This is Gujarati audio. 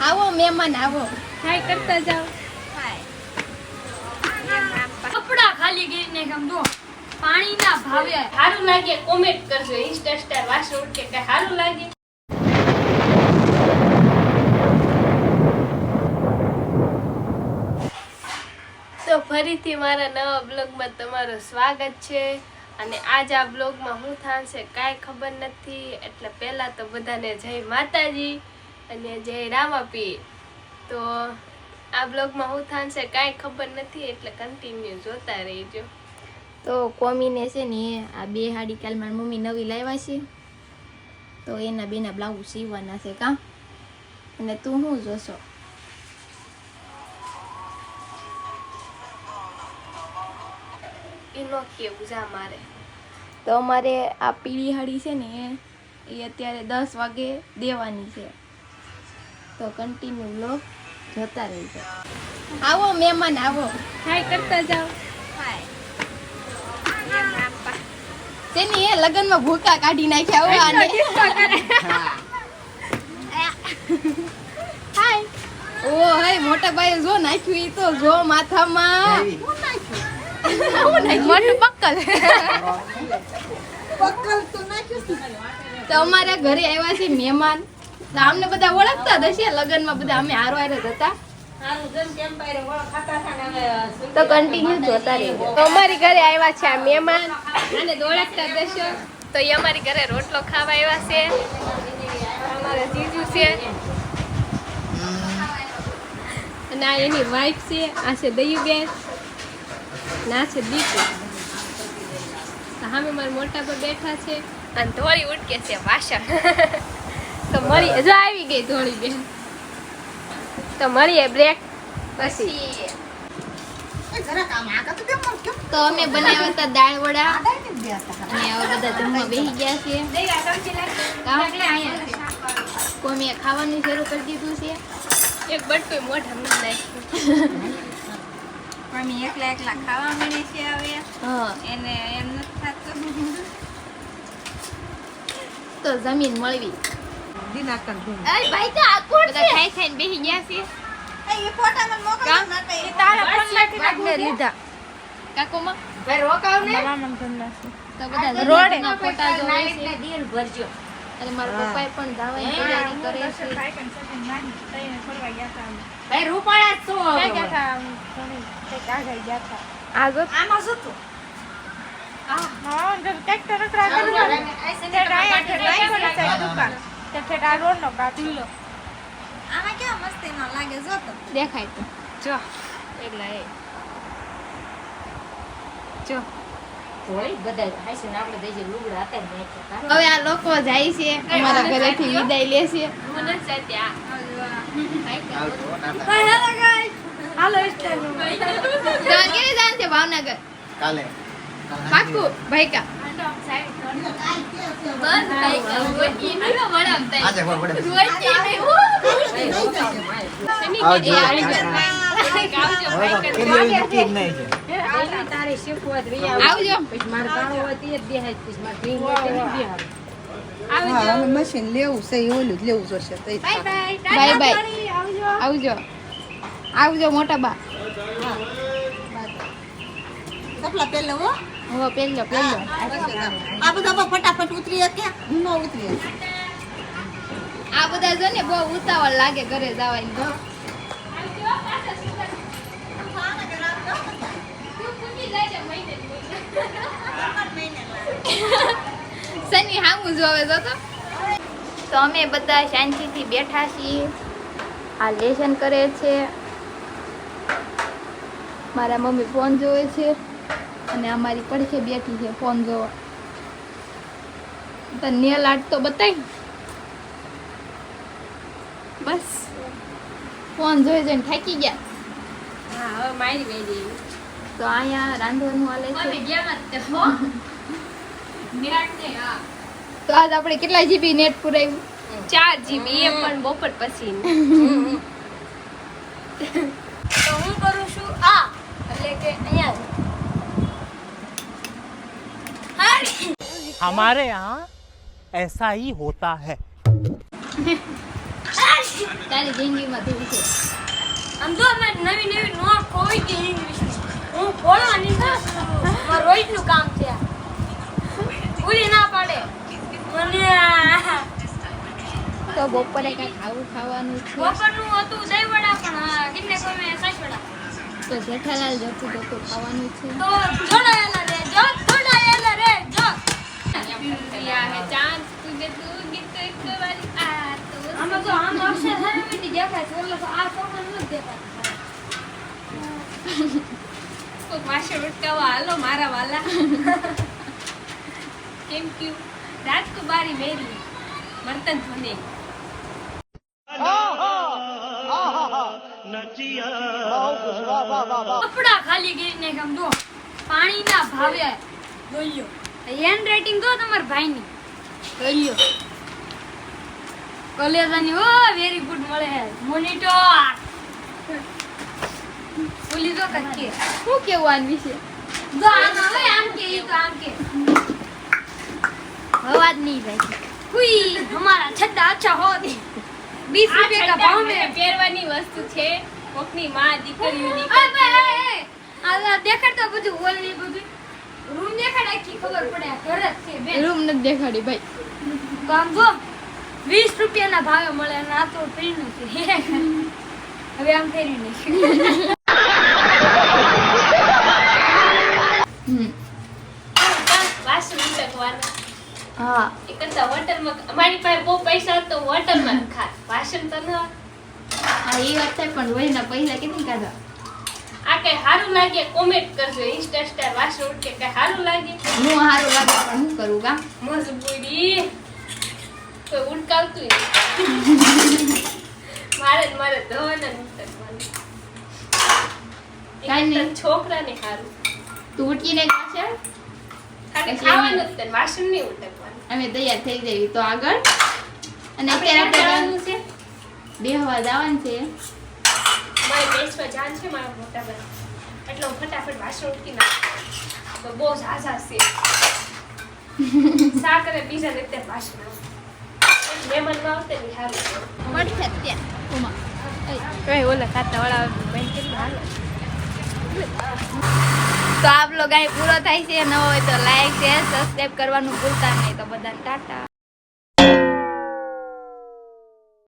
આવો મહેમાન આવો. હાય કરતા જાઓ. કપડા ખાલી કરીને કેમ જો પાણીના ભાવે સારું લાગે કોમેન્ટ કરજો ઇન્સ્ટા સ્ટાર વાસો કે સારું લાગે. તો ફરીથી મારા નવા બ્લોગમાં તમારું સ્વાગત છે. અને આજ આ બ્લોગમાં હું થશે કાંઈ ખબર નથી. એટલે પહેલાં તો બધાને જય માતાજી. અને જય રામાપી તો આ બ્લોગમાં હું થશે કાંઈ ખબર નથી એટલે કન્ટિન્યુ જોતા રહેજો. તો કોમીને છે ને આ બે હાડી કાલ મારી મમ્મી નવી લાવ્યા છે તો એના બેના બ્લાઉઝ સીવવાના છે કાં? અને તું શું જોશો? એનો કેવું જા મારે? તો અમારે આ પીળી હાડી છે ને એ- એ અત્યારે દસ વાગે દેવાની છે. તો કન્ટિન્યુ બ્લોગ જોતા રહેજો. આવો મહેમાન આવો. હાય કરતા જાઓ. તેની એ લગ્નમાં ભૂકા કાઢી નાખ્યા હો આને. હાય ઓ હાય મોટા ભાઈ જો નાખ્યું ઈ તો જો માથામાં. મોટું પક્કલ. તો અમારા ઘરે આવ્યા છે મહેમાન. અમને બધા ઓળખતા જ હશે? લગ્નમાં બધા અમે હારો હારે જ હતા. તો કન્ટિન્યુ જોતા રહીએ. તો અમારી ઘરે આવ્યા છે આ મહેમાન. અને ઓળખતા દેશો તો એ અમારી ઘરે રોટલો ખાવા આવ્યા છે. અમારા જીજુ છે. અને આ એની વાઈફ છે આ છે દયુબેન અને આ છે દીપુ સામે મારા મોટા પર બેઠા છે. અને ધોળી ઉટકે છે વાસણ. તો મળી જો આવી ગઈ ધોળી બેન. તો મળીએ બ્રેક પછી. તો અમે બનાવ્યા હતા દાળ વડા. અને હવે બધા જમવા બેસી ગયા છે કોમીએ ખાવાનું શરૂ કરી દીધું છે. એક બટકું મોઢા માં નાખ્યું. મમ્મી એકલા એકલા ખાવા મળે છે હવે. હા. એને એમ નથી થતું. તો જમીન મળવી. દિનાકર ધૂમ અરે ભાઈ તો આકોડ બધા ખાઈ ખાઈને બેસી ગયા છે એ ફોટા મને મોકલો માટે એ તારા ફોનમાંથી નાખને લીધા. કાકોમાં? ભાઈ રોકાવ ને તો બધા રોડે. ફોટા જોવે છે. અને મારા પપ્પાએ પણ ધાવાની તૈયારી કરે છે. ભાઈ રૂપાળા છો આગળ આમાં શું તું આમાં કેવા મસ્ત એનો લાગે જો તો દેખાય તો. જો એકલા એ. જો. હવે આ લોકો જાય છે અમારા ઘરેથી વિદાય લે છે. હાલો ભાવનગર કાલે. પાક્કું. ભાઈ કા? બસ થઈ ગયું ગોટી હાલો વડામ થઈ આજે ખબર પડે ગોટી નહીં શની આવજો. કે આવી ગયા આવજો. હવે ભાઈ તો કે પેલી એવી નક્કી જ નહીં છે આવજો હા અમે મશીન લેવું છે ઓલું જ લેવું જોશે તો બાય બાય બાય બાય. આવજો. આવજો મોટા બા. સપલા પહેલો હો. હો પહેલો પેલો આ બધા ફટાફટ ઉતરી શકે. ન ઉતરી આ બધા જો ને બહુ ઉતાવળ લાગે ઘરે જવાની તો શનિ હામું જોવે જો તો. તો અમે બધા શાંતિથી બેઠા છીએ. આ લેસન કરે છે. મારા મમ્મી ફોન જોવે છે. અને અમારી પડખે બેઠી છે ફોન જોવા. તને નેલ આર્ટ તો બતાવી બસ. ફોન જોઈ જઈને થાકી ગયા. હા હવે મારી વેલી તો અહીંયા રાંધવાનું હાલે છે. તો આજ આપણે કેટલા જીબી નેટ પુરાયું ચાર જીબી એ પણ બપોર પછી તો હું કરું છું આ એટલે કે અહીંયા हमारे यहाँ ऐसा ही होता है તારી જિંદગીમાં થયું છે આમ જો મેં નવી નવી નોટ ખોઈ ગઈ ઇંગ્લિશ હું બોલવાની છે મારું રોજનું કામ છે આ. ભૂલી ના પાડે મને આ તો બપોરે કાંઈક આવું ખાવાનું છે બપોરનું હતું દહીં વડા પણ આ કેટલે કોઈ મેં સાસ વડા તો જેઠાલાલ જતું જતું ખાવાનું છે તો જોડાયેલા રે જો જોડાયેલા રે જો પિયા હે ચાંદ તુજે તું ગીત એક વારી આ તો આમાં જો આમ અક્ષર હરવીની દેખાય છે એટલે તો આ સોમન નથી દેખાતું કોક વાસણ ઉટકાવા હાલો મારા વાલા કેમ ક્યુ ભાવે બોલ્યો હેન્ડ રાઇટિંગ તો તમારા ભાઈની કોલ્યો કોલેજાની ઓ વેરી ગુડ મળે હે મોનિટર બોલી તો કકે શું કેવું આન વિશે જો આમ આવે આમ કે ઈ તો આમ કે અવાજ નહીં ભાઈ હુઈ હમારા છડ્ડા અચ્છા હોત 20 રૂપિયા કા ભાવ મે પહેરવાની વસ્તુ છે કોકની માં દીકરીઓની આ દેખાડતો બધું ઓલ બધું રૂમ દેખાડે કી ખબર પડે આ ઘર જ છે બેન. રૂમ નથી દેખાડી ભાઈ. તો આમ જો વીસ રૂપિયાના ભાવે મળે અને આ તો ફ્રીનું છે. હવે આમ ફેરી નહીં હા. એ કરતા હોટલમાં અમારી પાસે બહુ પૈસા હતો તો હોટલમાં ખા વાસણ તો ન હા એ વાત થાય પણ વહીના પૈસા કેટલી કાઢા આ કઈ સારું લાગે? કોમેન્ટ કરજો ઇન્સ્ટા સ્ટાર વાસણ ઉટકે કઈ સારું લાગે? હું સારું લાગે પણ હું કરું કા? મજબૂરી. કોઈ ઉડકાવતું મારે મારે. એક તો છોકરાને સારું તું ઉઠીને પાછળ ખાલી ખાવાનું જ વાસણ નહીં ઉટકવાનું અમે તૈયાર થઈ જઈએ. તો આગળ. અને અત્યારે આપણે જવાનું છે? બેહવા જવાનું છે. મારે બેસવા જાન છે મારા મોટા બધા એટલે હું ફટાફટ વાસણ ઉઠી નાખું. તો બહુ ઝાઝા છે. શાક અને બીજા રીતે વાસણ. આવે મહેમાનમાં આવતે ને સારું મળશે ત્યાં ઉમા ઓલા ખાતા વાળા બેન કેટલું હાલે? તો આપ બ્લોગ અહીં પૂરો થાય છે. ન હોય તો લાઈક શેર સબસ્ક્રાઈબ કરવાનું ભૂલતા નહીં. તો બધાને ટાટા.